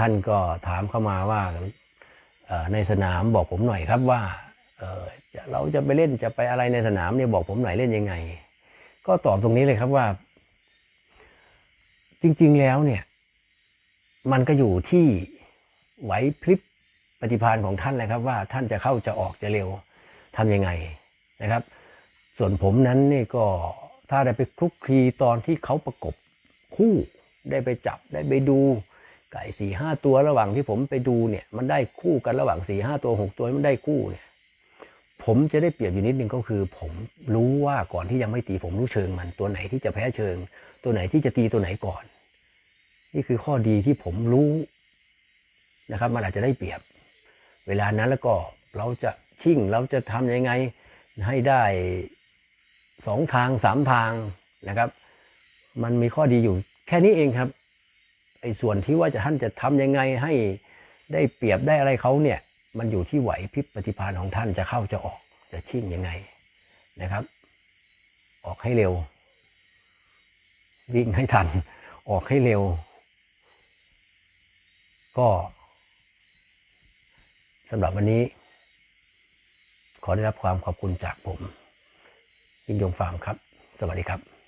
ท่านก็ถามเข้ามาว่าในสนามบอกผมหน่อยครับว่าเราจะไปเล่นจะไปอะไรในสนามเนี่ยบอกผมหน่อยเล่นยังไง ก็ตอบตรงนี้เลยครับว่า จริง ๆแล้วเนี่ยมันก็อยู่ที่ไหวพริบปฏิภาณของท่านเลยครับว่าท่านจะเข้าจะออกจะเร็วทำยังไงนะครับ ส่วนผมนั้นนี่ก็ถ้าได้ไปคลุกคลีตอนที่เขาประกบคู่ได้ไปจับได้ไปดู ไก่สี่ห้าตัวระหว่างที่ผมไปดูเนี่ย มันได้คู่กันระหว่างสี่ห้าตัวหกตัวมันได้คู่เนี่ย ผมจะได้เปรียบอยู่นิดนึงก็คือ ผมรู้ว่าก่อนที่ยังไม่ตีผมรู้เชิงมันตัวไหนที่จะแพ้เชิง ตัวไหนที่จะตีตัวไหนก่อน นี่คือข้อดีที่ผมรู้นะครับ มันอาจจะได้เปรียบ เวลานั้นแล้วก็เราจะชิ่งเราจะทำยังไงให้ได้สองทางสามทางนะครับ มันมีข้อดีอยู่แค่นี้เองครับ ไอ้ส่วนที่ว่าจะท่านจะทำยังไงให้ได้เปรียบได้อะไรเขาเนี่ย มันอยู่ที่ไหวพริบปฏิภาณของท่านจะเข้าจะออกจะชิ่งยังไงนะครับ ออกให้เร็ว วิ่งให้ทัน ออกให้เร็ว ก็สำหรับวันนี้ ขอได้รับความขอบคุณจากผมยิ่งยงฟาร์มครับ สวัสดีครับ